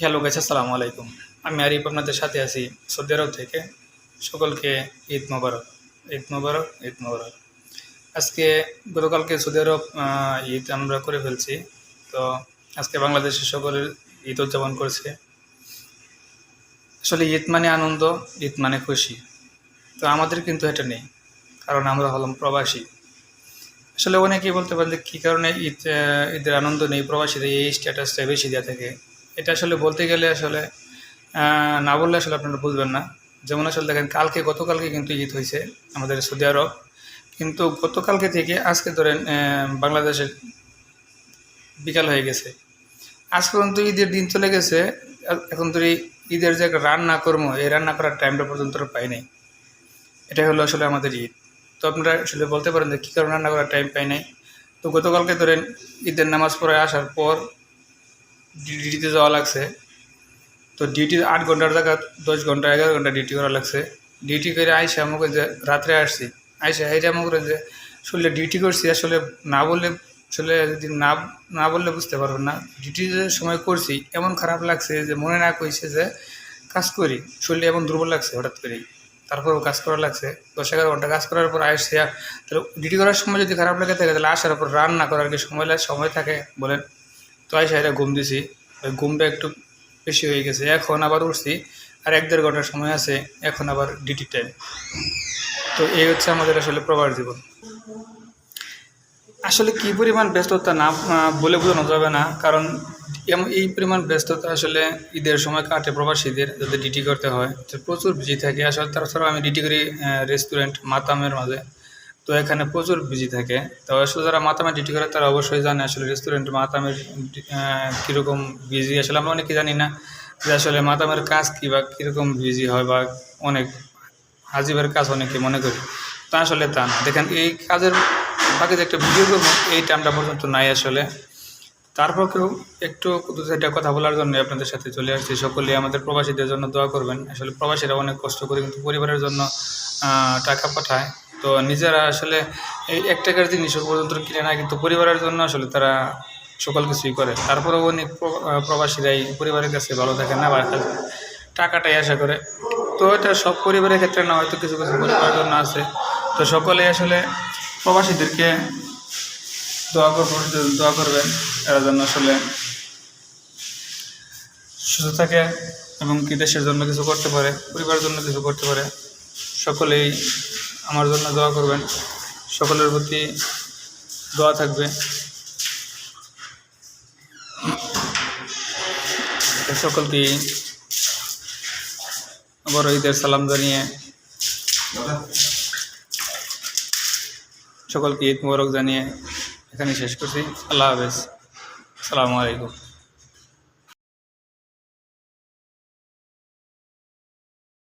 Hello গাছ আসসালামু আলাইকুম। আমি আরিফ, আপনাদের সাথে আছি সৌদি আরব থেকে। সকলকে ঈদ মোবারক ঈদ মোবারক ঈদ মোবারক। আজকে গতকালকে সৌদি আরব ঈদ আমরা করে ফেলছি। তো আজকে বাংলাদেশের সকলের ঈদ উদযাপন করছে। আসলে ঈদ মানে আনন্দ, ঈদ মানে খুশি। তো আমাদের কিন্তু এটা নেই, কারণ আমরা হলাম প্রবাসী। আসলে অনেকেই বলতে পারেন যে কী কারণে ঈদ ঈদের আনন্দ নেই, প্রবাসীদের এই স্ট্যাটাসটা বেশি দেওয়া থাকে। এটা আসলে বলতে গেলে আসলে না বললে আসলে আপনারা বুঝবেন না। যেমন আসলে দেখেন, কালকে, গতকালকে কিন্তু ঈদ হয়েছে আমাদের সৌদি আরব। কিন্তু গতকালকে থেকে আজকে ধরেন বাংলাদেশের বিকাল হয়ে গেছে। আজ পর্যন্ত ঈদের দিন চলে গেছে। এখন ধরে ঈদের যে রান্না কর্ম, এই রান্না করার টাইমটা পর্যন্ত পাই নাই। এটাই হলো আসলে আমাদের ঈদ। তো আপনারা আসলে বলতে পারেন যে কী কারণে রান্না করার টাইম পাই নাই। তো গতকালকে ধরেন, ঈদের নামাজ পড়ে আসার পর ডিউটিতে যাওয়া লাগছে। তো ডিউটি আট ঘণ্টার জায়গা দশ ঘণ্টা, এগারো ঘণ্টা ডিউটি করা লাগছে। ডিউটি করে আইসে আমাকে যে রাত্রে আসছি। আইসে হাইরে আমাকে যে আসলে ডিউটি করছি, আসলে না বললে আসলে যদি না না বললে বুঝতে পারবেন না। ডিউটি যে সময় করছি, এমন খারাপ লাগছে যে মনে না কইছে যে কাজ করি শরীরে এমন দুর্বল লাগছে হঠাৎ করেই। তারপরেও কাজ করা লাগছে। দশ এগারো ঘণ্টা কাজ করার পর আসছে তাহলে ডিউটি করার সময় যদি খারাপ লাগে থাকে, তাহলে আসার পর রান্না করার কি সময় লাগে? সময় থাকে বলেন। তো আইসা ঘুম দিছি। ওই ঘুমটা একটু বেশি হয়ে গেছে। এখন আবার উঠছি আর এক দেড় ঘণ্টার সময় আছে, এখন আবার ডিউটি টাইম তো এই হচ্ছে আমাদের আসলে প্রবার জীবন। আসলে কি পরিমাণ ব্যস্ততা না বলে বোঝানো যাবে না। কারণ এই পরিমাণ ব্যস্ততা আসলে ঈদের সময় কাটে প্রবাসীদের, যাদের ডিউটি করতে হয়। তো প্রচুর বিজি থাকে। আসলে তাছাড়াও আমি ডিউটি করি রেস্টুরেন্ট মাতামের মাঝে। তো এখানে প্রচুর বিজি থাকে। তো আসলে যারা মাতামে ডিউটি করে, তারা অবশ্যই জানে আসলে রেস্টুরেন্ট মাতামের কীরকম বিজি আসলে আমরা অনেকে জানি না যে আসলে মাতামের কাজ কী বা কীরকম বিজি হয় বা অনেক হাজিবের কাজ অনেকে মনে করি। তা আসলে তা না। দেখেন, এই কাজের বাকি যে একটা ভিডিও করব, এই টাইমটা পর্যন্ত নাই আসলে। তারপরেও একটু দু চারটা কথা বলার জন্য আপনাদের সাথে চলে আসছি। সকলে আমাদের প্রবাসীদের জন্য দোয়া করবেন। আসলে প্রবাসীরা অনেক কষ্ট করে কিন্তু পরিবারের জন্য টাকা পাঠায়। তো নিজেরা আসলে এই এক টাকার জিনিস পর্যন্ত কিনে না কিন্তু পরিবারের জন্য আসলে তারা সকল কিছুই করে। তারপরেও অনেক প্রবাসীরাই পরিবারের কাছে ভালো থাকে না বা টাকাটাই আশা করে। তো এটা সব পরিবারের ক্ষেত্রে না, হয়তো কিছু কিছু পরিবারের জন্য আছে। তো সকলে আসলে প্রবাসীদেরকে দোয়া করব, দোয়া করবেন। এরা জন্য আসলে সুস্থ থাকে এবং কি দেশের জন্য কিছু করতে পারে, পরিবারের জন্য কিছু করতে পারে। সকলেই আমার জন্য দোয়া করবেন। সকলের প্রতি দোয়া থাকবে। তো সকলকেই বড় ঈদের সালাম জানিয়ে, সকলকে ঈদ মোবারক জানিয়ে এখানে শেষ করছি। আল্লাহ হাফেজ। আসসালামু আলাইকুম।